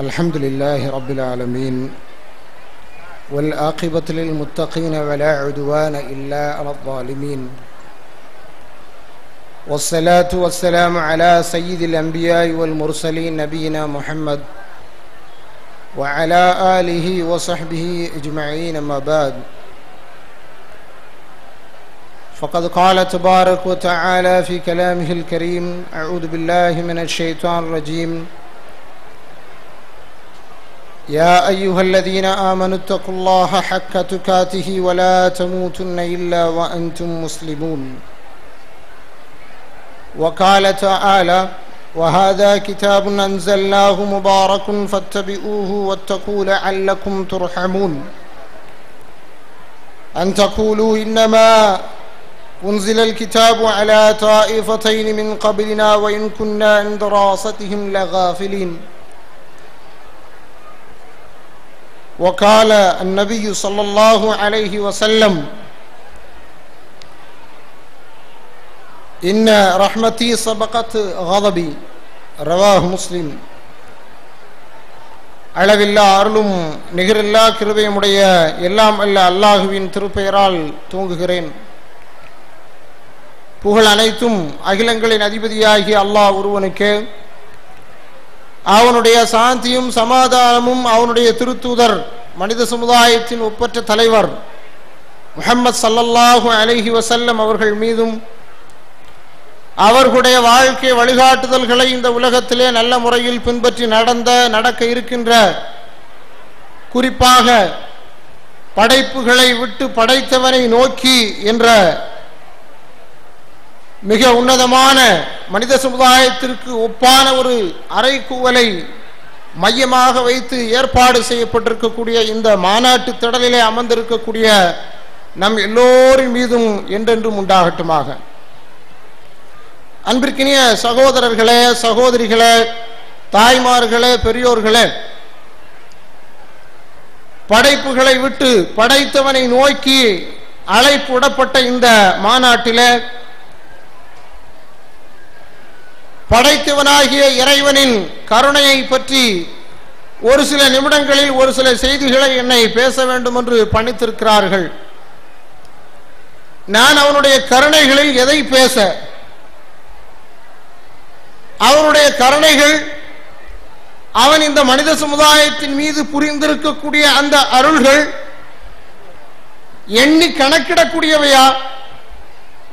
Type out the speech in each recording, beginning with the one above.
الحمد لله رب العالمين والآقبة للمتقين ولا عدوان إلا على الظالمين. والصلاة والسلام على سيد الأنبياء والمرسلين نبينا محمد وعلى آله وصحبه أجمعين ما بعد. فقد قال تبارك وتعالى في كلامه الكريم أعوذ بالله من الشيطان الرجيم. يا أيها الذين آمنوا اتقوا الله حق تكاته ولا تموتن إلا وأنتم مسلمون. وقال تعالى وهذا كتاب أنزلناه مبارك فاتبعوه واتقوا لعلكم ترحمون. أن تقولوا إنما أنزل الكتاب على طائفتين من قبلنا وإن كنا عن دراستهم لغافلين. وقال النبي صلى الله عليه وسلم إن رحمتي سبقت غضبي رواه مسلم அளவில்லா அருளும் நிகரில்லா கிருபையுடைய எல்லாம் அல்ல அல்லாஹுவின் திருப்பெயரால் தூங்குகிறேன் புகழ் அனைத்தும் அகிலங்களின் அதிபதியாகிய அல்லாஹ் ஒருவனுக்கு அவனுடைய சாந்தியும் சமாதானமும் அவனுடைய திருத்தூதர் மனித சமுதாயத்தின் ஒப்பற்ற தலைவர் முகமது சல்லல்லாஹு அலஹி வசல்லம் அவர்கள் மீதும் அவர்களுடைய வாழ்க்கை வழிகாட்டுதல்களை இந்த உலகத்திலே நல்ல முறையில் பின்பற்றி நடந்த நடக்க இருக்கின்ற குறிப்பாக படைப்புகளை விட்டு படைத்தவனை நோக்கி என்ற மிக உன்னதமான மனித சமுதாயத்திற்கு ஒப்பான ஒரு அறைக்கூவலை மையமாக வைத்து ஏற்பாடு செய்யப்பட்டிருக்கக்கூடிய இந்த மாநாட்டு திடலிலே அமர்ந்திருக்கக்கூடிய நம் எல்லோரின் மீதும் என்றென்றும் உண்டாகட்டுமாக. அன்பிற்கினிய சகோதரர்களே சகோதரிகளே தாய்மார்களே பெரியோர்களே படைப்புகளை விட்டு படைத்தவனை நோக்கி அழைப்பு விடப்பட்ட இந்த மாநாட்டிலே படைத்தவனாகிய இறைவனின் கருணையை பற்றி ஒரு சில நிமிடங்களில் ஒரு சில செய்திகளை என்னை பேச வேண்டும் என்று பணித்திருக்கிறார்கள். நான் அவனுடைய கருணைகளில் எதை பேச? அவனுடைய கருணைகள் அவன் இந்த மனித சமுதாயத்தின் மீது புரிந்திருக்கக்கூடிய அந்த அருள்கள் எண்ணி கணக்கிடக்கூடியவையா?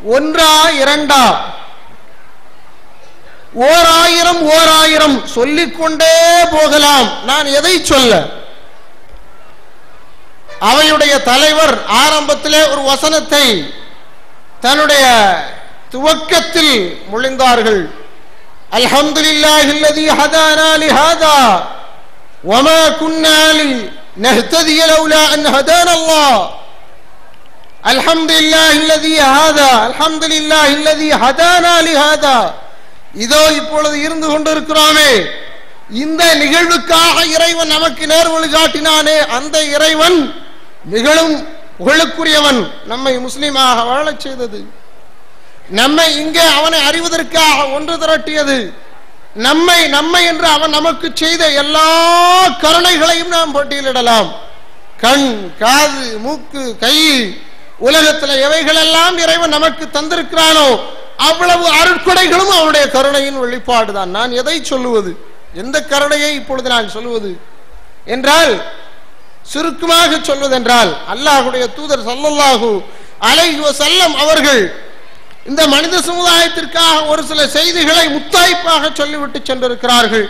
ஒன்றா இரண்டா? ஓர் ஆயிரம் ஓர் ஆயிரம் சொல்லிக்கொண்டே போகலாம் நான் எதை சொல்ல அவையுடைய தலைவர் ஆரம்பத்திலே ஒரு வசனத்தை தன்னுடைய துவக்கத்தில் முழிந்தார்கள் الحمدلله الذي هدانا لهذا وما كنا لنهتدي لولا ان هدانا الله الحمد لله الذي هذا الحمد لله الذي هدانا لهذا இதோ இப்பொழுது இருந்து கொண்டிருக்கிறோமே. இந்த நிகழ்வுக்காக இறைவன் நமக்கு நேர் காட்டினானே அந்த இறைவன் நிகழும் புகழுக்குரியவன் நம்மை முஸ்லீமாக வாழச் செய்தது. நம்மை இங்கே அவனை அறிவதற்காக ஒன்று திரட்டியது. நம்மை நம்மை என்று அவன் நமக்கு செய்த எல்லா கருணைகளையும் நாம் பட்டியலிடலாம். கண் காது மூக்கு கை உலகத்தில் எவைகளெல்லாம் இறைவன் நமக்கு தந்திருக்கிறானோ அவ்வளவு அருட்கொடைகளும் அவனுடைய கருணையின் வெளிப்பாடுதான். நான் எதை சொல்லுவது? எந்த கருணையை இப்பொழுது நான் சொல்லுவது? என்றால் சுருக்கமாக சொல்வதென்றால் அல்லாஹுடைய தூதர் சல்லல்லாஹு அலைஹி செல்லம் அவர்கள் இந்த மனித சமுதாயத்திற்காக ஒரு சில செய்திகளை முத்தாய்ப்பாக சொல்லிவிட்டு சென்றிருக்கிறார்கள்.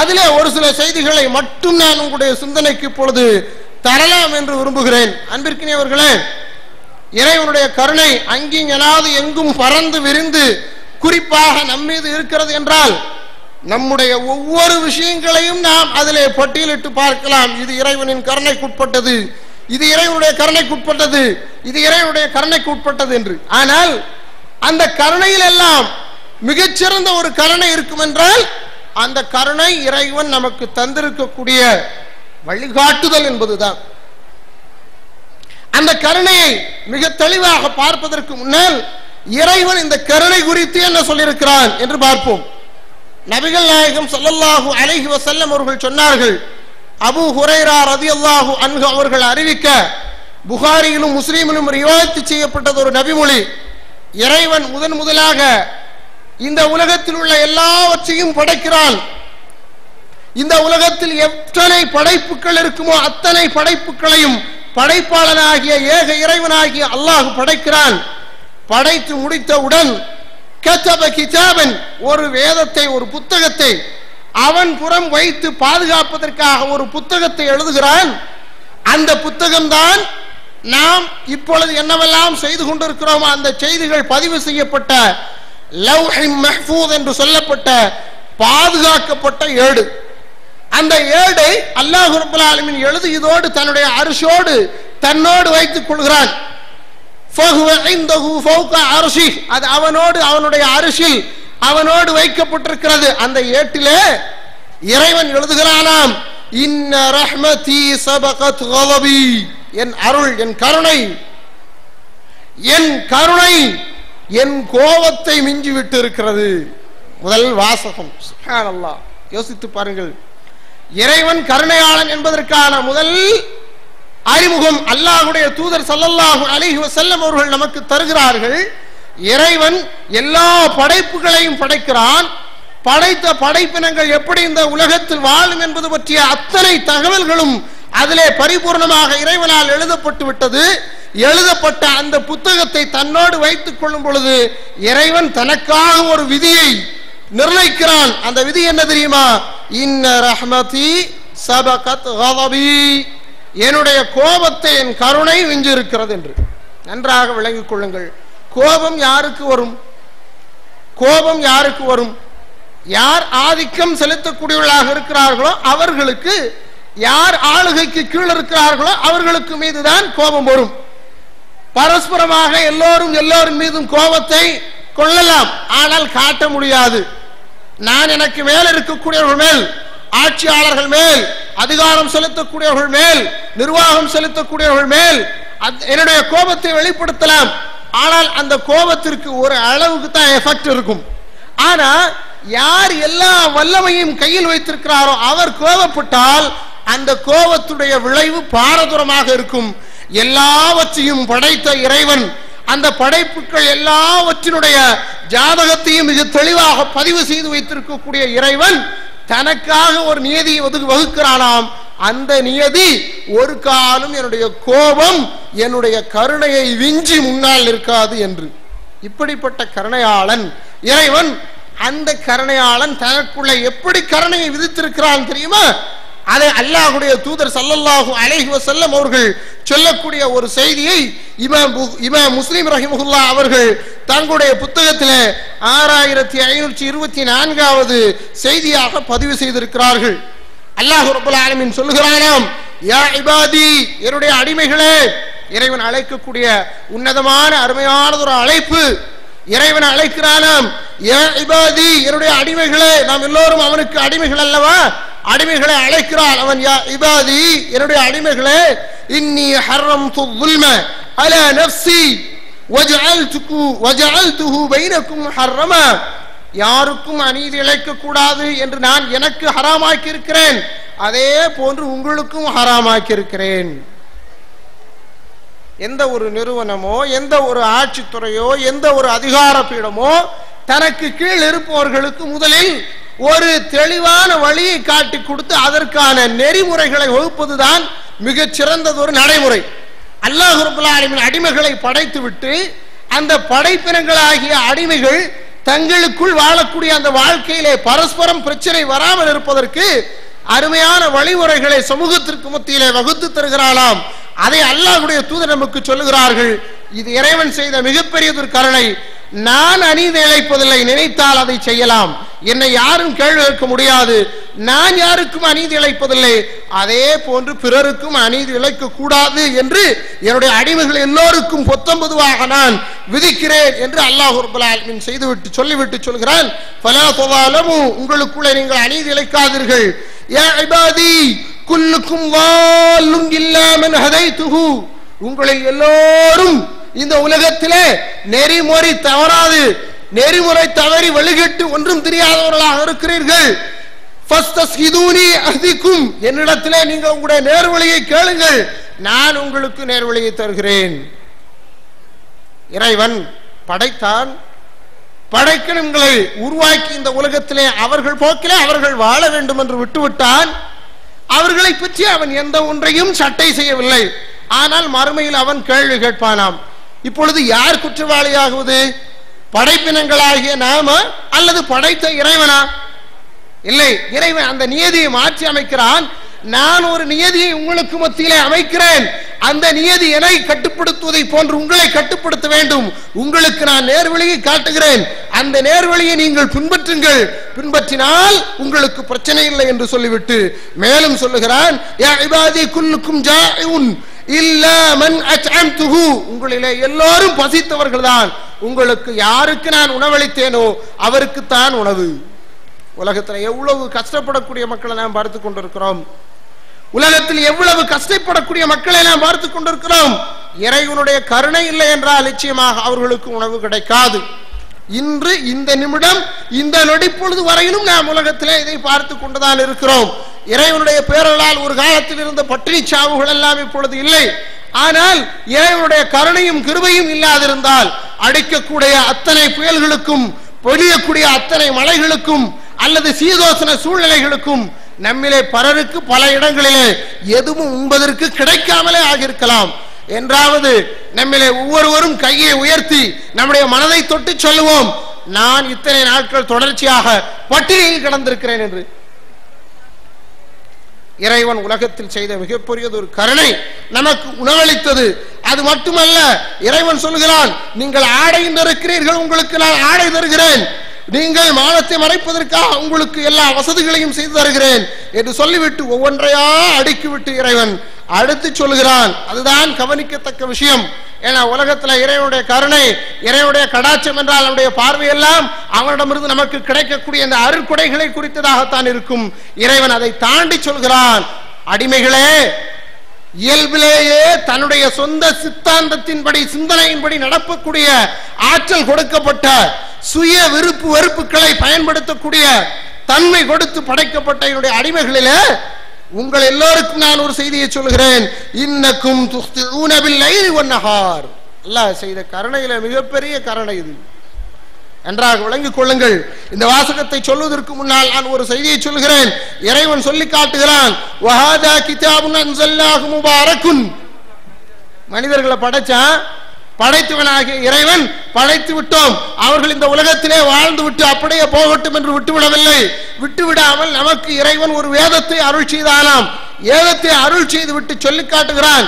அதிலே ஒரு சில செய்திகளை மட்டும் நான் உங்களுடைய சிந்தனைக்கு இப்பொழுது தரலாம் என்று விரும்புகிறேன். அன்பிற்கினியவர்களே இறைவனுடைய கருணை அங்கிங்கனாவது எங்கும் பறந்து விரிந்து குறிப்பாக நம்மீது இருக்கிறது என்றால் நம்முடைய ஒவ்வொரு விஷயங்களையும் நாம் அதிலே பட்டியலிட்டு பார்க்கலாம். இது இறைவனின் கருணைக்குட்பட்டது இது இறைவனுடைய கருணைக்குட்பட்டது இது இறைவனுடைய கருணைக்குட்பட்டது என்று. ஆனால் அந்த கருணையில் எல்லாம் மிகச்சிறந்த ஒரு கருணை இருக்கும் என்றால் அந்த கருணை இறைவன் நமக்கு தந்திருக்கக்கூடிய வழிகாட்டுதல் என்பதுதான். அந்த கருணையை மிக தெளிவாக பார்ப்பதற்கு முன்னால் இறைவன் இந்த கருணை குறித்து என்ன சொல்லியிருக்கிறான் என்று பார்ப்போம். நபிகள் நாயகம் சொல்லல்லாஹு அலைஹி வசல்லம் அவர்கள் சொன்னார்கள் அபு ஹுரைரா ரதி அல்லாஹு அன்ஹு அவர்கள் அறிவிக்க புகாரியிலும் முஸ்லீமிலும் ரிவாயத்து செய்யப்பட்டது ஒரு நபிமொழி. இறைவன் முதன் முதலாக இந்த உலகத்தில் உள்ள எல்லாவற்றையும் படைக்கிறான். இந்த உலகத்தில் எத்தனை படைப்புகள் இருக்குமோ அத்தனை படைப்புகளையும் படைப்பாளனாகிய ஏக இறைவனாகிய அல்லாஹ் படைக்கிறான். படைத்து முடித்தவுடன் கத்தப ஒரு வேதத்தை ஒரு புத்தகத்தை அவன் புறம் வைத்து பாதுகாப்பதற்காக ஒரு புத்தகத்தை எழுதுகிறான். அந்த புத்தகம்தான் நாம் இப்பொழுது என்னவெல்லாம் செய்து கொண்டிருக்கிறோமோ அந்த செய்திகள் பதிவு செய்யப்பட்ட லவ் என்று சொல்லப்பட்ட பாதுகாக்கப்பட்ட ஏடு. அந்த ஏடை அல்லாஹ் ரப்பல் எழுது எழுதியதோடு தன்னுடைய அரிசோடு தன்னோடு வைத்துக் கொள்கிறான். ஃபஹுவ அது அவனோடு அவனுடைய அரிசில் அவனோடு வைக்கப்பட்டிருக்கிறது. அந்த ஏட்டிலே இறைவன் எழுதுகிறானாம் இன்ன ரஹ்மதி சபகத் கலபி என் அருள் என் கருணை என் கருணை என் கோபத்தை மிஞ்சி விட்டு இருக்கிறது. முதல் வாசகம். சுப்ஹானல்லாஹ் யோசித்து பாருங்கள். இறைவன் கருணையாளன் என்பதற்கான முதல் அறிமுகம் அல்லாஹுடைய தூதர் சல்லல்லாஹு அலிஹி வசல்லம் அவர்கள் நமக்கு தருகிறார்கள். இறைவன் எல்லா படைப்புகளையும் படைக்கிறான். படைத்த படைப்பினங்கள் எப்படி இந்த உலகத்தில் வாழும் என்பது பற்றிய அத்தனை தகவல்களும் அதிலே பரிபூர்ணமாக இறைவனால் எழுதப்பட்டு விட்டது. எழுதப்பட்ட அந்த புத்தகத்தை தன்னோடு வைத்துக் கொள்ளும் பொழுது இறைவன் தனக்காக ஒரு விதியை நிர்ணயிக்கிறான். அந்த விதி என்ன தெரியுமா? இன்ன ரஹ்மதி சபகத் கதபி. என்னுடைய கோபத்தை என் கருணை விஞ்சிருக்கிறது என்று. நன்றாக விளங்கிக் கொள்ளுங்கள். கோபம் யாருக்கு வரும்? கோபம் யாருக்கு வரும்? யார் ஆதிக்கம் செலுத்தக்கூடியவர்களாக இருக்கிறார்களோ அவர்களுக்கு யார் ஆளுகைக்கு கீழ் இருக்கிறார்களோ அவர்களுக்கு மீதுதான் கோபம் வரும். பரஸ்பரமாக எல்லோரும் எல்லோரும் மீதும் கோபத்தை கொள்ளலாம். ஆனால் காட்ட முடியாது. நான் எனக்கு மேல் இருக்கக்கூடியவர்கள் மேல் ஆட்சியாளர்கள் மேல் அதிகாரம் செலுத்தக்கூடியவர்கள் மேல் நிர்வாகம் செலுத்தக்கூடியவர்கள் மேல் என்னுடைய கோபத்தை வெளிப்படுத்தலாம். ஆனால் அந்த கோபத்திற்கு ஒரு அளவுக்கு தான் எஃபெக்ட் இருக்கும். ஆனா யார் எல்லா வல்லமையும் கையில் வைத்திருக்கிறாரோ அவர் கோபப்பட்டால் அந்த கோபத்துடைய விளைவு பாரதூரமாக இருக்கும். எல்லாவற்றையும் படைத்த இறைவன் அந்த படைப்புகள் எல்லாவற்றினுடைய ஜாதகத்தையும் மிக தெளிவாக பதிவு செய்து வைத்திருக்கக்கூடிய இறைவன் தனக்காக ஒரு நியதியை ஒதுக்கு வகுக்கிறானாம். அந்த நியதி ஒரு காலம் என்னுடைய கோபம் என்னுடைய கருணையை விஞ்சி முன்னால் இருக்காது என்று. இப்படிப்பட்ட கருணையாளன் இறைவன் அந்த கருணையாளன் தனக்குள்ள எப்படி கருணையை விதித்திருக்கிறான் தெரியுமா? அதை அல்லாஹுடைய தூதர் சல்லல்லாஹு அலைஹி வசல்லம் அவர்கள் சொல்லக்கூடிய ஒரு செய்தியை இமாம் இமாம் முஸ்லீம் ரஹிமுல்லா அவர்கள் தங்களுடைய புத்தகத்தில் ஆறாயிரத்தி ஐநூற்றி இருபத்தி நான்காவது செய்தியாக பதிவு செய்திருக்கிறார்கள். அல்லாஹ் ரபுல் ஆலமின் சொல்லுகிறானாம் யா இபாதி என்னுடைய அடிமைகளே! இறைவன் அழைக்கக்கூடிய உன்னதமான அருமையானது ஒரு அழைப்பு. இறைவன் அழைக்கிறானாம் யா இபாதி என்னுடைய அடிமைகளே! நாம் எல்லோரும் அவனுக்கு அடிமைகள் அல்லவா? அடிமைகளை அழைக்கிறான் அவன் யா இபாதி என்னுடைய அடிமைகளே இன்னி ஹர்ரம்து ظுல்ம அலா நஃப்ஸி வஜஅல்துகு வஜஅல்துஹு பைனக்கும் ஹர்ரமா. யாருக்கும் அநீதி இழைக்க கூடாது என்று நான் எனக்கு ஹராமாக்கி இருக்கிறேன் அதே போன்று உங்களுக்கும் ஹராமாக்கி இருக்கிறேன் எந்த ஒரு நிறுவனமோ எந்த ஒரு ஆட்சித்துறையோ எந்த ஒரு அதிகார பீடமோ தனக்கு கீழ் இருப்பவர்களுக்கு முதலில் ஒரு தெளிவான வழியை காட்டி கொடுத்து அதற்கான நெறிமுறைகளை வகுப்பதுதான் மிகச்சிறந்ததொரு நடைமுறை. அல்லாஹ் ரப்பல் அடிமைகளை படைத்துவிட்டு அந்த படைப்பினங்களாகிய அடிமைகள் தங்களுக்குள் வாழக்கூடிய அந்த வாழ்க்கையிலே பரஸ்பரம் பிரச்சனை வராமல் இருப்பதற்கு அருமையான வழிமுறைகளை சமூகத்திற்கு மத்தியிலே வகுத்து தருகிறாளாம். அதை அல்லாஹுடைய தூதர் நமக்கு சொல்லுகிறார்கள். இது இறைவன் செய்த மிகப்பெரியதொரு கருணை. நான் அநீதி இழைப்பதில்லை நினைத்தால் அதை செய்யலாம். என்னை யாரும் கேள்வி கேட்க முடியாது. நான் யாருக்கும் அநீதி இழைப்பதில்லை. அதே போன்று பிறருக்கும் அநீதி இழைக்க கூடாது என்று என்னுடைய அடிமைகள் எல்லோருக்கும் பொத்தம்பதுவாக நான் விதிக்கிறேன் என்று அல்லாஹ் செய்துவிட்டு சொல்லிவிட்டு சொல்கிறான். ஃபலா தவாலமு உங்களுக்குள்ளே நீங்கள் அநீதி இழைக்காதீர்கள். யா இபாதி குல்லுக்கும் வால்லும் இல்லாமன் உங்களில் எல்லோரும் இந்த உலகத்திலே நெறிமுறை தவறாது. நெறிமுறை தவறி வழிகட்டு ஒன்றும் தெரியாதவர்களாக இருக்கிறீர்கள். ஃபஸ்தஸ்ஹிதூனி என்னிடத்திலே நீங்கள் உங்களுடைய நேர்வழியை கேளுங்கள். நான் உங்களுக்கு நேர்வழியை தருகிறேன். இறைவன் படைத்தான். படைக்கணுங்களை உருவாக்கி இந்த உலகத்திலே அவர்கள் போக்கிலே அவர்கள் வாழ வேண்டும் என்று விட்டுவிட்டான். அவர்களை பற்றி அவன் எந்த ஒன்றையும் சட்டை செய்யவில்லை. ஆனால் மறுமையில் அவன் கேள்வி கேட்பானாம். இப்பொழுது யார் குற்றவாளியாகுவது? படைப்பினங்களாகிய நாம அல்லது படைத்த இறைவனா? இல்லை இறைவன் அந்த நியதியை மாற்றி அமைக்கிறான். நான் ஒரு நியதியை உங்களுக்கு மத்தியிலே அமைக்கிறேன். அந்த நியதி என்னை கட்டுப்படுத்துவதை போன்று உங்களை கட்டுப்படுத்த வேண்டும். உங்களுக்கு நான் நேர்வழியை காட்டுகிறேன். அந்த நேர்வழியை நீங்கள் பின்பற்றுங்கள். பின்பற்றினால் உங்களுக்கு பிரச்சனை இல்லை என்று சொல்லிவிட்டு மேலும் சொல்லுகிறான் யா இபாதி குல்லுக்கும் ஜாஇஉன் உங்களிலே பசித்தவர்கள்தான். உங்களுக்கு யாருக்கு நான் உணவளித்தேனோ அவருக்குத்தான் உணவு. உலகத்தில் எவ்வளவு கஷ்டப்படக்கூடிய மக்களை நாம் பார்த்து கொண்டிருக்கிறோம். உலகத்தில் எவ்வளவு கஷ்டப்படக்கூடிய மக்களை நாம் பார்த்து கொண்டிருக்கிறோம். இறைவனுடைய கருணை இல்லை என்றால் நிச்சயமாக அவர்களுக்கு உணவு கிடைக்காது. இன்று இந்த நிமிடம் இந்த நொடிப்பொழுது வரையிலும் நாம் உலகத்திலே இதை பார்த்து கொண்டுதான் இருக்கிறோம். இறைவனுடைய பேரலால் ஒரு காலத்தில் இருந்த பட்டினி சாவுகள் எல்லாம் இப்பொழுது இல்லை. ஆனால் இறைவனுடைய கருணையும் கிருபையும் இல்லாதிருந்தால் அடிக்கக்கூடிய அத்தனை புயல்களுக்கும் பொழியக்கூடிய அத்தனை மலைகளுக்கும் அல்லது சீதோசன சூழ்நிலைகளுக்கும் நம்மிலே பலருக்கு பல இடங்களிலே எதுவும் உண்பதற்கு கிடைக்காமலே ஆகியிருக்கலாம். என்றாவது நம்மிலே ஒவ்வொருவரும் கையை உயர்த்தி நம்முடைய மனதை தொட்டு சொல்லுவோம். நான் இத்தனை நாட்கள் தொடர்ச்சியாக பட்டினியில் கிடந்திருக்கிறேன் என்று. இறைவன் உலகத்தில் செய்த மிகப்பெரியது ஒரு கருணை நமக்கு உணவளித்தது. அது மட்டுமல்ல இறைவன் சொல்கிறான் நீங்கள் ஆடை இருக்கிறீர்கள் உங்களுக்கு நான் ஆடை தருகிறேன். நீங்கள் மானத்தை மறைப்பதற்காக உங்களுக்கு எல்லா வசதிகளையும் செய்து தருகிறேன் என்று சொல்லிவிட்டு ஒவ்வொன்றையா அடுக்கிவிட்டு இறைவன் அடுத்து சொல்கிறான். அதுதான் கவனிக்கத்தக்க விஷயம். ஏன்னா உலகத்துல இறைவனுடைய கருணை இறைவனுடைய கடாட்சம் என்றால் அவனுடைய பார்வையெல்லாம் அவனிடமிருந்து நமக்கு கிடைக்கக்கூடிய அந்த அருட்கொடைகளை குறித்ததாகத்தான் இருக்கும். இறைவன் அதை தாண்டி சொல்கிறான். அடிமைகளே இயல்பிலேயே தன்னுடைய சொந்த சித்தாந்தத்தின்படி சிந்தனையின்படி நடப்பக்கூடிய ஆற்றல் கொடுக்கப்பட்ட சுய விருப்பு வெறுப்புகளை பயன்படுத்தக்கூடிய தன்மை கொடுத்து படைக்கப்பட்ட என்னுடைய அடிமைகளிலே உங்கள் எல்லோருக்கும் நான் ஒரு செய்தியை சொல்கிறேன் இன்னக்கும் துஸ்திஊன பில்லைலி அல்லாஹ் செய்த கருணையில மிகப்பெரிய கருணை இது. நன்றாக விளங்கிக் கொள்ளுங்கள். இந்த வாசகத்தை சொல்வதற்கு முன்னால் நான் ஒரு செய்தியை சொல்கிறேன் இறைவன் சொல்லி காட்டுகிறான். மனிதர்களை படைச்சான். படைத்தவனாகிய இறைவன் படைத்து விட்டோம். அவர்கள் இந்த உலகத்திலே வாழ்ந்து விட்டு அப்படியே போகட்டும் என்று விட்டுவிடவில்லை. விட்டுவிடாமல் நமக்கு இறைவன் ஒரு வேதத்தை அருள் செய்தானாம். வேதத்தை அருள் செய்து விட்டு சொல்லி காட்டுகிறான்.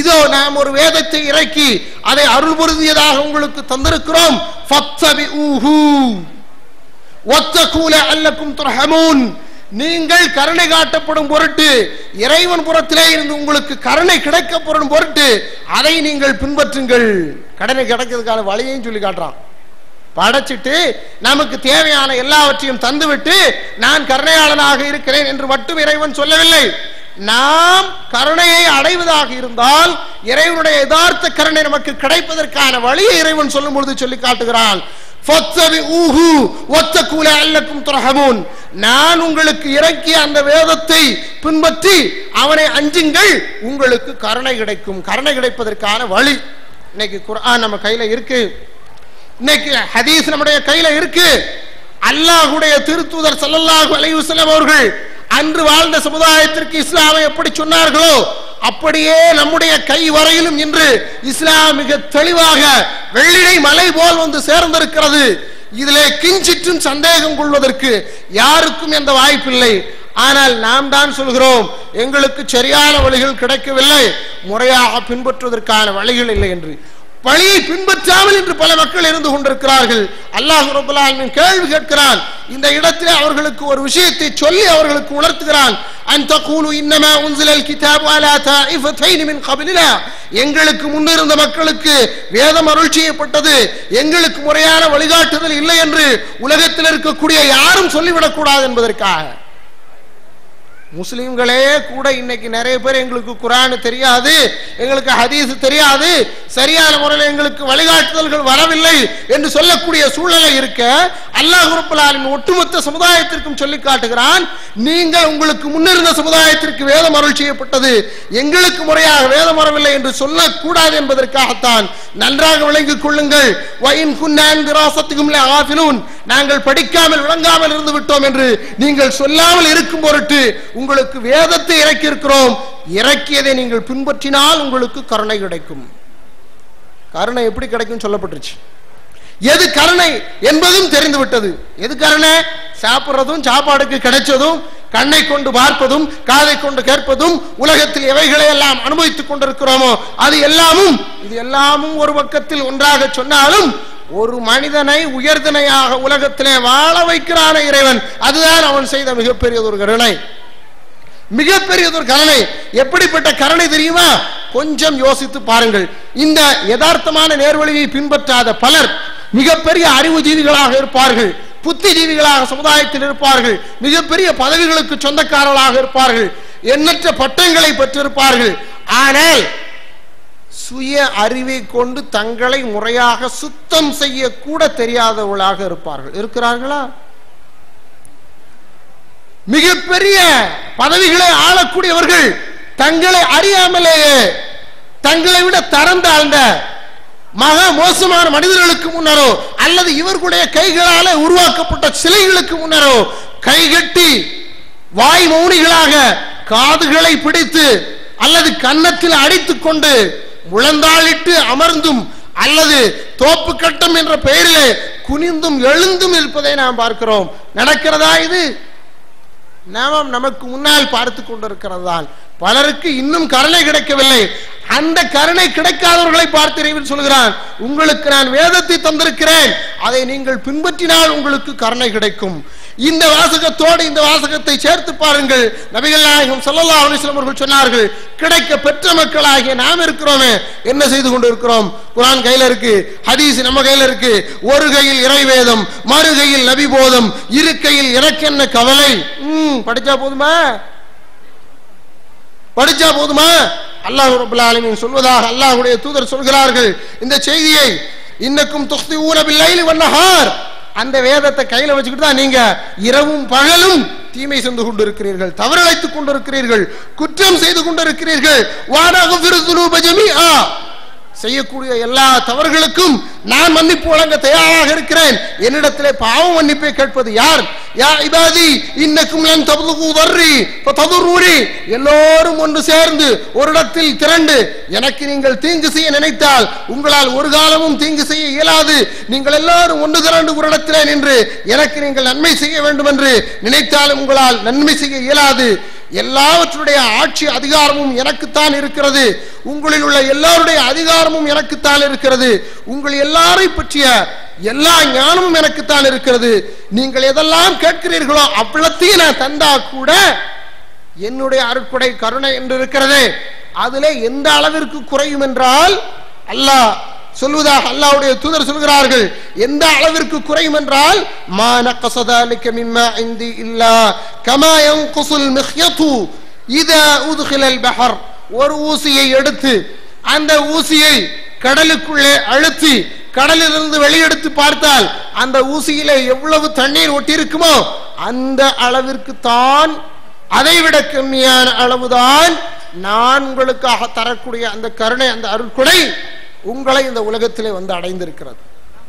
இதோ நாம் ஒரு வேதத்தை இறக்கி அதை அருள் பொருந்தியதாக உங்களுக்கு தந்திருக்கிறோம். ஒத்த கூல அல்லக்கும் துரஹமூன். நீங்கள் கருணை காட்டப்படும் பொருட்டு இறைவன் புறத்திலே இருந்து உங்களுக்கு கருணை கிடைக்கப்படும் பொருட்டு அதை நீங்கள் பின்பற்றுங்கள். கடனை கிடைக்கிறதுக்கான வழியையும் சொல்லி காட்டுறான். படைச்சிட்டு நமக்கு தேவையான எல்லாவற்றையும் தந்துவிட்டு நான் கருணையாளனாக இருக்கிறேன் என்று மட்டும் இறைவன் சொல்லவில்லை. நாம் கருணையை அடைவதாக இருந்தால் இறைவனுடைய யதார்த்த கருணை நமக்கு கிடைப்பதற்கான வழியை இறைவன் சொல்லும் பொழுது சொல்லி காட்டுகிறான். நான் உங்களுக்கு இறக்கிய அந்த வேதத்தை பின்பற்றி அவனை அஞ்சுங்கள் உங்களுக்கு கருணை கிடைக்கும். கருணை கிடைப்பதற்கான வழி. இன்னைக்கு குரான் நம்ம கையில இருக்கு. இன்னைக்கு ஹதீஸ் நம்முடைய கையில இருக்கு. அல்லாஹுடைய திருத்தூதர் ஸல்லல்லாஹு அலையுசலம் அவர்கள் அன்று வாழ்ந்த சமுதாயத்திற்கு இஸ்லாமை எப்படி சொன்னார்களோ அப்படியே நம்முடைய கை வரையிலும் இன்று இஸ்லாம் மிக தெளிவாக வெள்ளிடை மலை போல் வந்து சேர்ந்திருக்கிறது. இதிலே கிஞ்சிற்றும் சந்தேகம் கொள்வதற்கு யாருக்கும் எந்த வாய்ப்பில்லை. ஆனால் நாம் தான் சொல்கிறோம் எங்களுக்கு சரியான வழிகள் கிடைக்கவில்லை. முறையாக பின்பற்றுவதற்கான வழிகள் இல்லை என்று. வழியை பின்பற்றாமல் இன்று பல மக்கள் இருந்து கொண்டிருக்கிறார்கள். அல்லாஹ் ரபுல் கேள்வி கேட்கிறான். இந்த இடத்திலே அவர்களுக்கு ஒரு விஷயத்தை சொல்லி அவர்களுக்கு உணர்த்துகிறான். அன் தகூலு இன்னமா உன்சிலல் கிதாபு அலா தாயிஃபத்தைன் மின் கபிலினா எங்களுக்கு முன்னிருந்த மக்களுக்கு வேதம் அருள் செய்யப்பட்டது. எங்களுக்கு முறையான வழிகாட்டுதல் இல்லை என்று உலகத்தில் இருக்கக்கூடிய யாரும் சொல்லிவிடக் கூடாது என்பதற்காக. முஸ்லிம்களே கூட இன்னைக்கு நிறைய பேர் எங்களுக்கு குரான் தெரியாது எங்களுக்கு ஹதீஸ் தெரியாது சரியான முறையில் எங்களுக்கு வழிகாட்டுதல்கள் வரவில்லை என்று சொல்லக்கூடிய சூழ்நிலை இருக்க அல்லாஹ் ரப்பல் ஒட்டுமொத்த சமுதாயத்திற்கும் சொல்லி காட்டுகிறான் நீங்கள் உங்களுக்கு முன்னிருந்த சமுதாயத்திற்கு வேதம் அருள் செய்யப்பட்டது எங்களுக்கு முறையாக வேதம் வரவில்லை என்று சொல்லக்கூடாது என்பதற்காகத்தான் நன்றாக விளங்கிக் கொள்ளுங்கள். வயின் குன்னான் ஆஃபிலூன். நாங்கள் படிக்காமல் விளங்காமல் இருந்து விட்டோம் என்று நீங்கள் சொல்லாமல் இருக்கும் பொருட்டு உங்களுக்கு வேதத்தை இறக்கி இருக்கிறோம் இறக்கியதை நீங்கள் பின்பற்றினால் உங்களுக்கு கருணை கிடைக்கும். கருணை எப்படி கிடைக்கும் சொல்லப்பட்டுருச்சு. எது கருணை என்பதும் தெரிந்து விட்டது. எது கருணை? சாப்பிடுறதும் சாப்பாடுக்கு கிடைச்சதும் கண்ணை கொண்டு பார்ப்பதும் காதை கொண்டு கேட்பதும் உலகத்தில் எவைகளை எல்லாம் அனுபவித்துக் கொண்டிருக்கிறோமோ அது எல்லாமும் இது எல்லாமும் ஒரு பக்கத்தில் ஒன்றாக சொன்னாலும் ஒரு மனிதனை உயர்தனையாக உலகத்திலே வாழ வைக்கிறான இறைவன் அதுதான் அவன் செய்த மிகப்பெரியதொரு கருணை. மிகப்பெரியதொரு கருணை. எப்படிப்பட்ட கருணை தெரியுமா? கொஞ்சம் யோசித்து பாருங்கள். இந்த யதார்த்தமான நேர்வழியை பின்பற்றாத பலர் மிகப்பெரிய அறிவுஜீவிகளாக இருப்பார்கள். புத்திஜீவிகளாக சமுதாயத்தில் இருப்பார்கள். மிகப்பெரிய பதவிகளுக்கு சொந்தக்காரர்களாக இருப்பார்கள். எண்ணற்ற பட்டங்களை பெற்றிருப்பார்கள். ஆனால் சுய அறிவை கொண்டு தங்களை முறையாக சுத்தம் செய்ய கூட தெரியாதவர்களாக இருப்பார்கள். இருக்கிறார்களா? மிகப்பெரிய பதவிகளை ஆளக்கூடியவர்கள் தங்களை அறியாமலேயே தங்களை விட தரம் தாழ்ந்த மகா மோசமான மனிதர்களுக்கு முன்னரோ அல்லது இவர்களுடைய கைகளால உருவாக்கப்பட்ட சிலைகளுக்கு முன்னரோ கைகட்டி வாய் மௌனிகளாக காதுகளை பிடித்து அல்லது கன்னத்தில் அடித்துக் கொண்டு முழந்தாளிட்டு அமர்ந்தும் அல்லது தோப்பு கட்டம் என்ற பெயரிலே குனிந்தும் எழுந்தும் இருப்பதை நாம் பார்க்கிறோம். நடக்கிறதா இது? நாம் நமக்கு முன்னால் பார்த்து கொண்டிருக்கிறதால் பலருக்கு இன்னும் கருணை கிடைக்கவில்லை. அந்த கருணை கிடைக்காதவர்களை பார்த்து இறைவன் சொல்கிறான். உங்களுக்கு நான் வேதத்தை தந்திருக்கிறேன். அதை நீங்கள் பின்பற்றினால் உங்களுக்கு கருணை கிடைக்கும். இந்த வாசகத்தோடு இந்த வாசகத்தை சேர்த்து பாருங்கள். நபிகள் நாயகம் சல்லல்லா அவர்கள் சொன்னார்கள் கிடைக்க பெற்ற மக்களாகிய நாம் இருக்கிறோமே என்ன செய்து கொண்டு இருக்கிறோம் குரான் கையில இருக்கு ஹதீஸ் நம்ம கையில இருக்கு. ஒரு கையில் இறைவேதம் மறு கையில் நபி போதம் இரு கையில் எனக்கென்ன கவலை? ம் படிச்சா போதுமா? படிச்சா போதுமா? அல்லாஹ் ரப்பல் ஆலமீன் சொல்வதாக அல்லாஹுடைய தூதர் சொல்கிறார்கள். இந்த செய்தியை இன்னக்கும் துஸ்தி பில்லைலி வண்ணஹார் அந்த வேதத்தை கையில வச்சுக்கிட்டு தான் நீங்க இரவும் பகலும் தீமை சென்று கொண்டிருக்கிறீர்கள் தவறிழைத்துக் கொண்டிருக்கிறீர்கள் குற்றம் செய்து கொண்டிருக்கிறீர்கள். வானகுஃபிரு துனூப ஆ செய்யக்கூடிய எல்லா தவறுகளுக்கும் நான் மன்னிப்பு வழங்க தயாராக இருக்கிறேன். என்னிடத்திலே பாவம் மன்னிப்பை கேட்பது யார்? யா இபாதி இன்னக்கும் லன் தப்லுகு வர்ரி ஃபததுரூரி எல்லோரும் ஒன்று சேர்ந்து ஒரு இடத்தில் திரண்டு எனக்கு நீங்கள் தீங்கு செய்ய நினைத்தால் உங்களால் ஒரு காலமும் தீங்கு செய்ய இயலாது. நீங்கள் எல்லாரும் ஒன்று திரண்டு ஒரு இடத்திலே நின்று எனக்கு நீங்கள் நன்மை செய்ய வேண்டும் என்று நினைத்தால் உங்களால் நன்மை செய்ய இயலாது. எல்லாவற்றுடைய ஆட்சி அதிகாரமும் எனக்குத்தான் இருக்கிறது. உங்களில் உள்ள எல்லாருடைய அதிகாரமும் எனக்குத்தான் இருக்கிறது. உங்கள் எல்லாரை பற்றிய எல்லா ஞானமும் எனக்குத்தான் இருக்கிறது. நீங்கள் எதெல்லாம் கேட்கிறீர்களோ அவ்வளத்தையும் நான் தந்தா கூட என்னுடைய அருட்கொடை கருணை என்று இருக்கிறது. அதுல எந்த அளவிற்கு குறையும் என்றால் அல்லாஹ் சொல்வதாக அல்லாவுடைய தூதர் சொல்கிறார்கள். எந்த அளவிற்கு குறையும் என்றால் மான கசதாலிக்க மின்மா இந்தி இல்லா கமாயம் குசுல் மிஹ்யது இத உதுகிலல் பஹர். ஒரு ஊசியை எடுத்து அந்த ஊசியை கடலுக்குள்ளே அழுத்தி கடலிலிருந்து வெளியெடுத்து பார்த்தால் அந்த ஊசியில எவ்வளவு தண்ணீர் ஒட்டியிருக்குமோ அந்த அளவிற்கு தான் அதைவிட கம்மியான அளவுதான் நான் உங்களுக்காக தரக்கூடிய அந்த கருணை அந்த அருள்கொடை உங்களை இந்த உலகத்திலே வந்து அடைந்திருக்கிறது.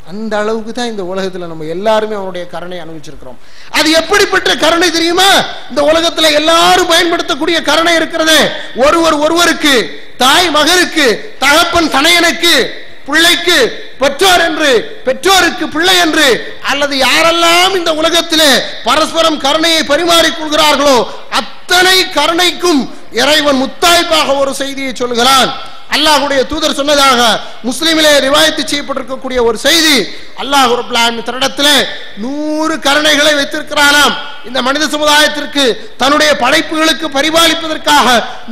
அந்த அளவுக்கு தான் இந்த உலகத்துல நம்ம எல்லாருமே அவனுடைய கருணை அனுபவிச்சிருக்கிறோம். அது எப்படிப்பட்ட கருணை தெரியுமா? இந்த உலகத்துல எல்லாரும் பயன்படுத்தக்கூடிய கருணை இருக்கிறது. ஒருவர் ஒருவருக்கு தாய் மகனுக்கு தகப்பன் தனையனுக்கு பிள்ளைக்கு பெற்றோர் என்று பெற்றோருக்கு பிள்ளை என்று அல்லது யாரெல்லாம் இந்த உலகத்திலே பரஸ்பரம் கருணையை பரிமாறிக் கொள்கிறார்களோ அத்தனை கருணைக்கும் இறைவன் முத்தாய்ப்பாக ஒரு செய்தியை சொல்கிறான் அல்லாஹுடைய தூதர் சொன்னதாக முஸ்லிமிலே ரிவாயத்து செய்யப்பட்டிருக்கக்கூடிய ஒரு செய்தி. அல்லாஹ் தன்னிடத்தில் நூறு கருணைகளை வைத்திருக்கிறானாம். இந்த மனித சமுதாயத்திற்கு தன்னுடைய படைப்புகளுக்கு பரிபாலிப்பதற்காக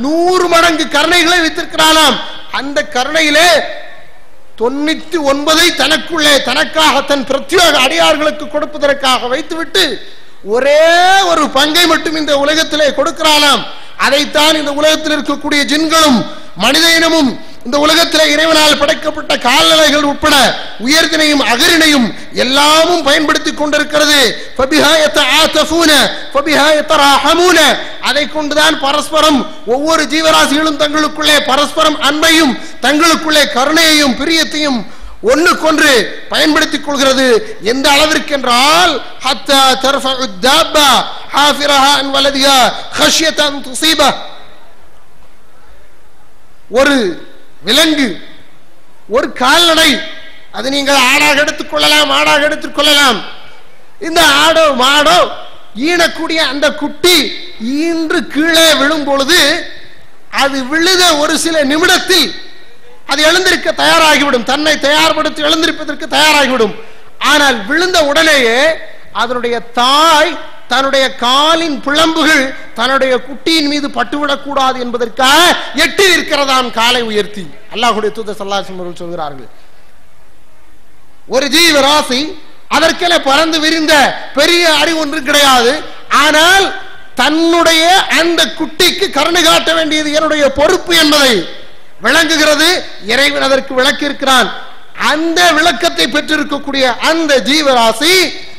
நூறு மடங்கு கருணைகளை வைத்திருக்கிறானாம். அந்த கருணையிலே தொண்ணூத்தி ஒன்பதை தனக்குள்ளே தனக்காக தன் பிரத்யோக அடியார்களுக்கு கொடுப்பதற்காக வைத்துவிட்டு ஒரே ஒரு பங்கை மட்டும் இந்த உலகத்திலே கொடுக்கிறானாம். அதைத்தான் இந்த உலகத்தில் இருக்கக்கூடிய ஜின்களும் மனித இனமும் இந்த உலகத்தில் இறைவனால் படைக்கப்பட்ட கால்நடைகள் உட்பட உயர்தினையும் அகரிணையும் எல்லாமும் பயன்படுத்தி கொண்டிருக்கிறது. அதை கொண்டுதான் பரஸ்பரம் ஒவ்வொரு ஜீவராசிகளும் தங்களுக்குள்ளே பரஸ்பரம் அன்பையும் தங்களுக்குள்ளே கருணையையும் பிரியத்தையும் ஒன்றுக்கொன்று பயன்படுத்திக் கொள்கிறது. எந்த அளவிற்கு என்றால் ஹத்தா ஹாஃபிரஹா ஒரு விலங்கு ஒரு கால்நடை. அது நீங்கள் ஆடாக எடுத்துக் கொள்ளலாம் ஆடாக எடுத்துக் கொள்ளலாம். இந்த ஆடோ மாடோ ஈனக்கூடிய அந்த குட்டி ஈன்று கீழே விழும் பொழுது அது விழுத ஒரு சில நிமிடத்தில் அது எழுந்திருக்க தயாராகிவிடும். தன்னை தயார்படுத்தி எழுந்திருப்பதற்கு தயாராகிவிடும். ஆனால் விழுந்த உடனேயே அதனுடைய தாய் தன்னுடைய காலின் பிளம்புகள் தன்னுடைய குட்டியின் மீது பட்டுவிடக்கூடாது என்பதற்காக எட்டி இருக்கிறதாம் காலை உயர்த்தி. அல்லாஹுடைய தூதர் சல்லாசம் அவர்கள் சொல்கிறார்கள். ஒரு ஜீவராசி அதற்கென பறந்து விரிந்த பெரிய அறிவு ஒன்று கிடையாது. ஆனால் தன்னுடைய அந்த குட்டிக்கு கருணை காட்ட வேண்டியது என்னுடைய பொறுப்பு என்பதை விளங்குகிறது. இறைவன் அதற்கு விளக்கிருக்கிறான் அந்த விளக்கத்தை பெற்றிருக்கக்கூடிய அந்த ஜீவராசி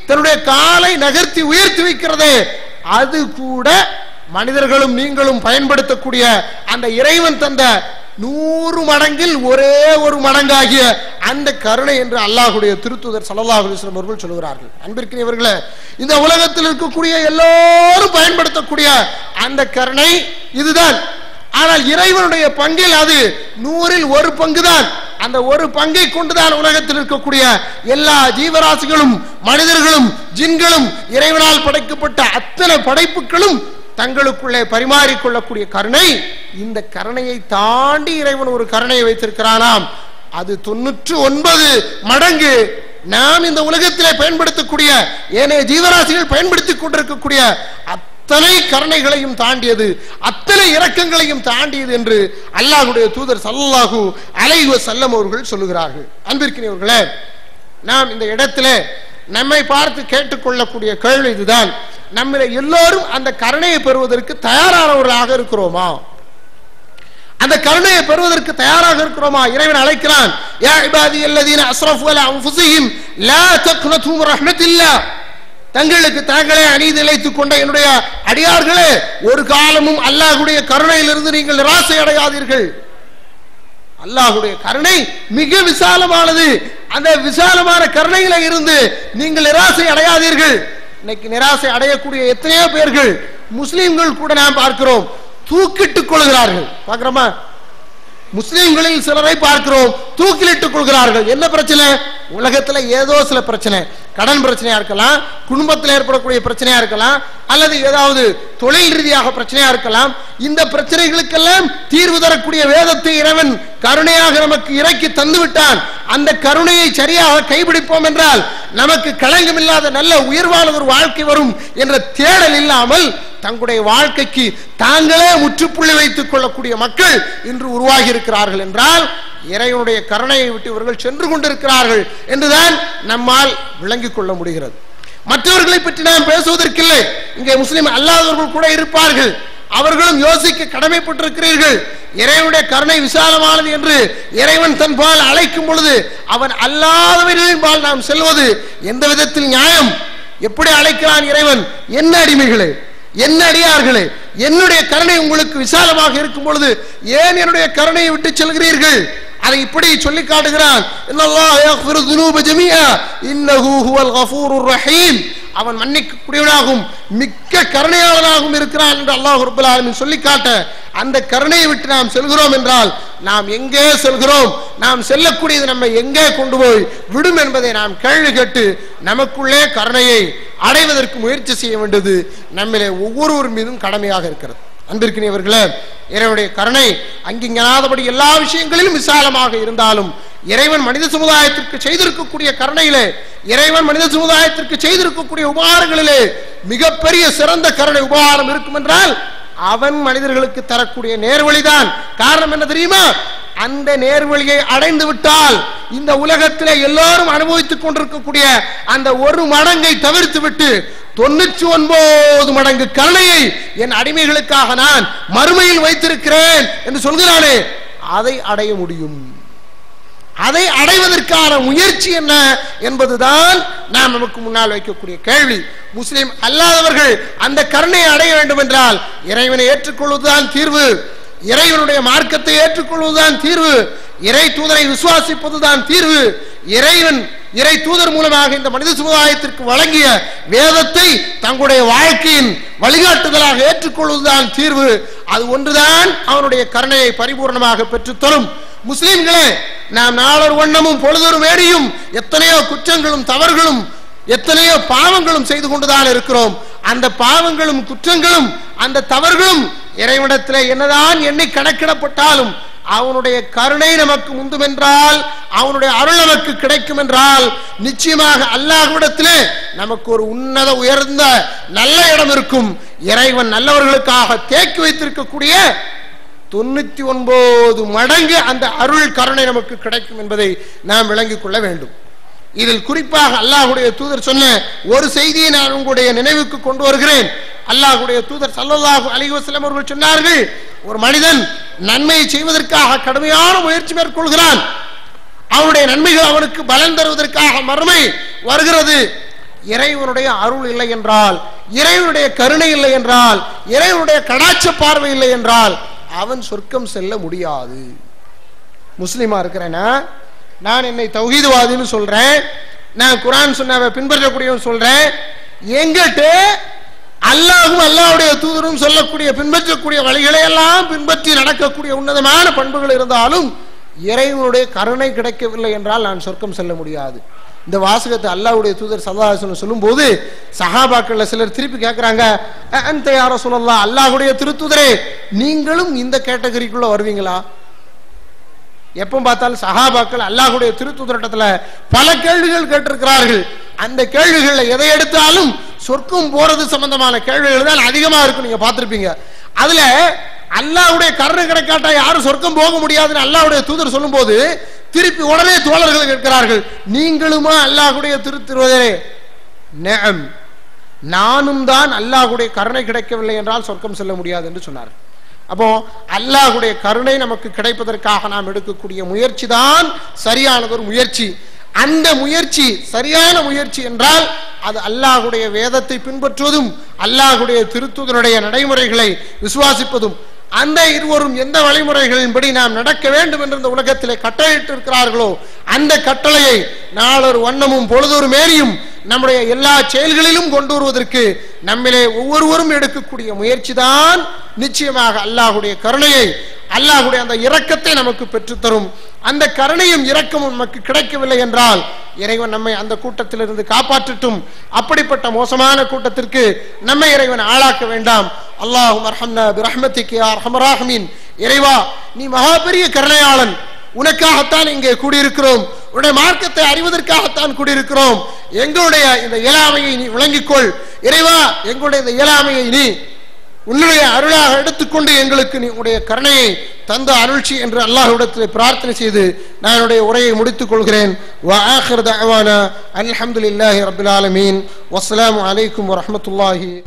தன்னுடைய காலை நகர்த்தி உயர்த்தி வைக்கிறதே. அது கூட மனிதர்களும் நீங்களும் பயன்படுத்தக்கூடிய அந்த இறைவன் தந்த நூறு மடங்கில் ஒரே ஒரு மடங்காகிய அந்த கருணை என்று அல்லாஹுடைய திருத்துதர் சல்லல்லாஹு அவர்கள் சொல்கிறார்கள் அன்பிற்கினியவர்களே இந்த உலகத்தில் இருக்கக்கூடிய எல்லோரும் பயன்படுத்தக்கூடிய அந்த கருணை இதுதான். ஆனால் இறைவனுடைய பங்கில் அது நூறில் ஒரு பங்குதான். அந்த ஒரு பங்கை கொண்டுதான் உலகத்தில் இருக்கக்கூடிய எல்லா ஜீவராசிகளும் மனிதர்களும் ஜின்களும் இறைவனால் படைக்கப்பட்ட அத்தனை படைப்புகளும் தங்களுக்குள்ளே பரிமாறிக்கொள்ளக்கூடிய கருணை இந்த கருணையை தாண்டி இறைவன் ஒரு கருணையை வைத்திருக்கிறானாம். அது தொண்ணூற்று ஒன்பது மடங்கு நாம் இந்த உலகத்திலே பயன்படுத்தக்கூடிய ஏனைய ஜீவராசிகள் பயன்படுத்திக் கொண்டிருக்கக்கூடிய அத்தனை கருணைகளையும் தாண்டியது அத்தனை இரக்கங்களையும் தாண்டியது என்று அல்லாஹுடைய தூதர் சல்லாஹூ அலைவ செல்லம் அவர்கள் சொல்லுகிறார்கள். அன்பிற்கினவர்களே நாம் இந்த இடத்துல நம்மை பார்த்து கேட்டுக்கொள்ளக்கூடிய கேள்வி இதுதான். நம்மில எல்லோரும் அந்த கருணையை பெறுவதற்கு தயாரானவர்களாக இருக்கிறோமா? அந்த கருணையை பெறுவதற்கு தயாராக இருக்கிறோமா? இறைவன் அழைக்கிறான் யா இபாதி அல்லதீன அஸ்ரஃபு அலா அன்ஃபுஸிஹிம் லா தக்னதும் மின் தங்களுக்கு தாங்களே அநீதி இழைத்துக் கொண்ட என்னுடைய அடியார்களே ஒரு காலமும் அல்லாஹுடைய கருணையிலிருந்து நீங்கள் நிராசை அடையாதீர்கள். அல்லாஹுடைய கருணை மிக விசாலமானது. அந்த விசாலமான கருணையில இருந்து நீங்கள் நிராசை அடையாதீர்கள். இன்னைக்கு நிராசை அடையக்கூடிய எத்தனையோ பேர்கள் முஸ்லிம்கள் கூட நாம் பார்க்கிறோம் தூக்கிட்டுக் கொள்கிறார்கள். பார்க்கிறோமா? முஸ்லிம்களில் சிலரை பார்க்கிறோம் தூக்கிலிட்டுக் கொள்கிறார்கள். என்ன பிரச்சனை? உலகத்துல ஏதோ சில பிரச்சனை. கடன் பிரச்சனையா இருக்கலாம் குடும்பத்தில் ஏற்படக்கூடிய பிரச்சனையா இருக்கலாம் அல்லது ஏதாவது தொழில் ரீதியாக பிரச்சனையா இருக்கலாம். இந்த பிரச்சனைகளுக்கெல்லாம் தீர்வு தரக்கூடிய வேதத்தை இறைவன் கருணையாக நமக்கு இறக்கி தந்துவிட்டான். அந்த கருணையை சரியாக கைபிடிப்போம் என்றால் நமக்கு களங்கம் இல்லாத நல்ல உயர்வான ஒரு வாழ்க்கை வரும் என்ற தேடல் இல்லாமல் தங்களுடைய வாழ்க்கைக்கு தாங்களே முற்றுப்புள்ளி வைத்துக் கொள்ளக்கூடிய மக்கள் இன்று உருவாகி இருக்கிறார்கள் என்றால் இறைவனுடைய கருணையை விட்டு இவர்கள் சென்று கொண்டிருக்கிறார்கள் என்றுதான் நம்மால் விளங்கிக் கொள்ள முடிகிறது. மற்றவர்களை பற்றி நாம் பேசுவதற்கில்லை. இங்கே முஸ்லிம் அல்லாதவர்கள் கூட இருப்பார்கள். அவர்களும் யோசிக்க கடமைப்பட்டிருக்கிறீர்கள். இறைவனுடைய கருணை விசாலமானது என்று இறைவன் தன் பால் அழைக்கும் பொழுது அவன் அல்லாதவர்களின் பால் நாம் செல்வது எந்த விதத்தில் நியாயம்? எப்படி அழைக்கிறான் இறைவன்? என்ன அடிமைகளே? என்ன அடியார்களே என்னுடைய கருணை உங்களுக்கு விசாலமாக இருக்கும் பொழுது ஏன் என்னுடைய கருணையை விட்டு செல்கிறீர்கள்? அதை இப்படி சொல்லி காட்டுகிறான். அவன் மன்னிக்கக்கூடியவனாகவும் மிக்க கருணையாளனாகவும் இருக்கிறான் என்று அல்லாஹ் ரபுல் ஆலமின் சொல்லி காட்ட அந்த கருணையை விட்டு நாம் செல்கிறோம் என்றால் நாம் எங்கே செல்கிறோம்? நாம் செல்லக்கூடியது நம்மை எங்கே கொண்டு போய் விடும் என்பதை நாம் கேள்வி கேட்டு நமக்குள்ளே கருணையை அடைவதற்கு முயற்சி செய்ய வேண்டியது நம்மிலே ஒவ்வொருவர் மீதும் கடமையாக இருக்கிறது. அன்பிற்கினியவர்களே இறைவனுடைய கருணை அங்கிங்கனாதபடி எல்லா விஷயங்களிலும் விசாலமாக இருந்தாலும் இறைவன் மனித சமுதாயத்திற்கு செய்திருக்கக்கூடிய கருணையிலே இறைவன் மனித சமுதாயத்திற்கு செய்திருக்கக்கூடிய உபகாரங்களிலே மிகப்பெரிய சிறந்த கருணை உபகாரம் இருக்கும் என்றால் அவன் மனிதர்களுக்கு தரக்கூடிய நேர்வழிதான். காரணம் என்ன தெரியுமா? அந்த நேர்வழியை அடைந்து விட்டால் இந்த உலகத்திலே எல்லாரும் அனுபவித்துக் கொண்டிருக்கக்கூடிய அந்த ஒரு மடங்கை தவிர்த்து விட்டு தொண்ணூற்றி ஒன்பது மடங்கு கருணையை என் அடிமைகளுக்காக நான் மறுமையில் வைத்திருக்கிறேன் என்று சொல்கிறானே அதை அடைய முடியும். அதை அடைவதற்கான முயற்சி என்ன என்பதுதான் நாம் நமக்கு முன்னால் வைக்கக்கூடிய கேள்வி. முஸ்லிம் அல்லாதவர்கள் அந்த கருணையை அடைய வேண்டும் என்றால் இறைவனை ஏற்றுக்கொள்வதுதான் தீர்வு. இறைவனுடைய மார்க்கத்தை ஏற்றுக்கொள்வதுதான் தீர்வு. இறை தூதரை விசுவாசிப்பதுதான் தீர்வு. இறைவன் இறை தூதர் மூலமாக இந்த மனித சமுதாயத்திற்கு வழங்கிய வேதத்தை தங்களுடைய வாழ்க்கையின் வழிகாட்டுதலாக ஏற்றுக்கொள்வதுதான் தீர்வு. அது ஒன்றுதான் அவனுடைய கருணையை பரிபூர்ணமாக பெற்றுத்தரும். முஸ்லீம்களே நாம் நாளொரு வண்ணமும் பொழுதொரு வேடியும் எத்தனையோ குற்றங்களும் தவறுகளும் எத்தனையோ பாவங்களும் செய்து கொண்டுதான் இருக்கிறோம். அந்த பாவங்களும் குற்றங்களும் அந்த தவறுகளும் இறைவனத்தில் என்னதான் எண்ணி கணக்கிடப்பட்டாலும் அவனுடைய கருணை நமக்கு முந்தும் என்றால் அவனுடைய அருள் நமக்கு கிடைக்கும் என்றால் நிச்சயமாக அல்லாஹ்விடத்திலே நமக்கு ஒரு உன்னத உயர்ந்த நல்ல இடம் இருக்கும். இறைவன் நல்லவர்களுக்காக தேக்கி வைத்திருக்கக்கூடிய தொண்ணூத்தி ஒன்பது மடங்கு அந்த அருள் கருணை நமக்கு கிடைக்கும் என்பதை நாம் விளங்கிக் கொள்ள வேண்டும். இதில் குறிப்பாக அல்லாஹுடைய தூதர் சொன்ன ஒரு செய்தியை நான் உங்களுடைய நினைவுக்கு கொண்டு வருகிறேன். அல்லாஹுடைய தூதர் சல்லாஹு அலிவசலம் அவர்கள் சொன்னார்கள் ஒரு மனிதன் நன்மையை செய்வதற்காக கடுமையான முயற்சி மேற்கொள்கிறான். அவனுடைய நன்மைகள் அவனுக்கு பலன் தருவதற்காக மறுமை வருகிறது. இறைவனுடைய அருள் இல்லை என்றால் இறைவனுடைய கருணை இல்லை என்றால் இறைவனுடைய கடாட்ச பார்வை இல்லை என்றால் அவன் சொர்க்கம் செல்ல முடியாது. முஸ்லீமா இருக்கிறேன்னா நான் என்னை தௌஹீதுவாதின்னு சொல்றேன். நான் குரான் சொன்ன பின்பற்றக்கூடியவன் சொல்றேன். எங்கிட்ட? அல்லாஹும் அல்லாஹ்வுடைய தூதரும் சொல்லக்கூடிய பின்பற்றக்கூடிய வழிகளை எல்லாம் பின்பற்றி நடக்கக்கூடிய உன்னதமான பண்புகள் இருந்தாலும் இறைவனுடைய கருணை கிடைக்கவில்லை என்றால் நான் சொர்க்கம் செல்ல முடியாது. இந்த வாசகத்தை அல்லாவுடைய தூதர் சல்லாஹ் சொல்லும் போது சஹாபாக்கள்ல சிலர் திருப்பி கேட்கிறாங்க அந்த யாரோ சொல்லலாம் அல்லாஹுடைய திருத்துதரே நீங்களும் இந்த கேட்டகரிக்குள்ள வருவீங்களா? எப்போ பார்த்தாலும் சஹாபாக்கள் அல்லாஹுடைய திருத்துதரட்டத்தில் பல கேள்விகள் கேட்டிருக்கிறார்கள். அந்த கேள்விகள்ல எதை எடுத்தாலும் சொர்க்கம் போறது சம்பந்தமான கேள்விகள் தான் அதிகமா இருக்கும் நீங்க பார்த்திருப்பீங்க. அதுல அல்லாவுடைய கருணை கிடைக்காட்டா யாரும் சொர்க்கம் போக முடியாதுன்னு அல்லாவுடைய தூதர் சொல்லும்போது திருப்பி உடனே தோழர்கள் கேட்கிறார்கள் நீங்களுமா அல்லாஹுடைய திருத்திருவதே நேம். நானும் தான் அல்லாஹுடைய கருணை கிடைக்கவில்லை என்றால் சொர்க்கம் செல்ல முடியாது என்று சொன்னார் அப்போ அல்லாஹுடைய கருணை நமக்கு கிடைப்பதற்காக நாம் எடுக்கக்கூடிய முயற்சி தான் சரியானது ஒரு முயற்சி. அந்த முயற்சி சரியான முயற்சி என்றால் அது அல்லாஹுடைய வேதத்தை பின்பற்றுவதும் அல்லாஹுடைய திருத்துதனுடைய நடைமுறைகளை விசுவாசிப்பதும். அந்த இருவரும் எந்த வழிமுறைகளின்படி நாம் நடக்க வேண்டும் என்று இந்த உலகத்திலே கட்டளையிட்டு இருக்கிறார்களோ அந்த கட்டளையை நாளொரு வண்ணமும் பொழுதொரு மேரியும் நம்முடைய எல்லா செயல்களிலும் கொண்டு வருவதற்கு நம்மிலே ஒவ்வொருவரும் எடுக்கக்கூடிய முயற்சி தான் நிச்சயமாக அல்லாஹுடைய கருணையை அல்லாஹுடைய அந்த இரக்கத்தை நமக்கு பெற்றுத்தரும். அந்த கருணையும் இரக்கமும் நமக்கு கிடைக்கவில்லை என்றால் இறைவன் நம்மை அந்த கூட்டத்திலிருந்து காப்பாற்றட்டும். அப்படிப்பட்ட மோசமான கூட்டத்திற்கு நம்மை இறைவன் ஆளாக்க வேண்டாம். அல்லாஹும் அர்ஹம்னா பிரஹ்மத்திக்கு அர்ஹமராஹமின் இறைவா நீ மகா பெரிய கருணையாளன். உனக்காகத்தான் இங்கே கூடியிருக்கிறோம். உன்னுடைய மார்க்கத்தை அறிவதற்காகத்தான் கூடியிருக்கிறோம். எங்களுடைய இந்த இயலாமையை நீ விளங்கிக்கொள். இறைவா எங்களுடைய இந்த இயலாமையை நீ உன்னுடைய அருளாக எடுத்துக்கொண்டு எங்களுக்கு நீ உடைய கருணையை தந்த அருள்ச்சி என்று அல்லாஹ்விடத்தில் பிரார்த்தனை செய்து நான் என்னுடைய உரையை முடித்துக் கொள்கிறேன். அல்ஹம்துலில்லாஹி ரபில் ஆலமீன். வஸ்லாம் அலைக்கும் வரமத்துல்லாஹி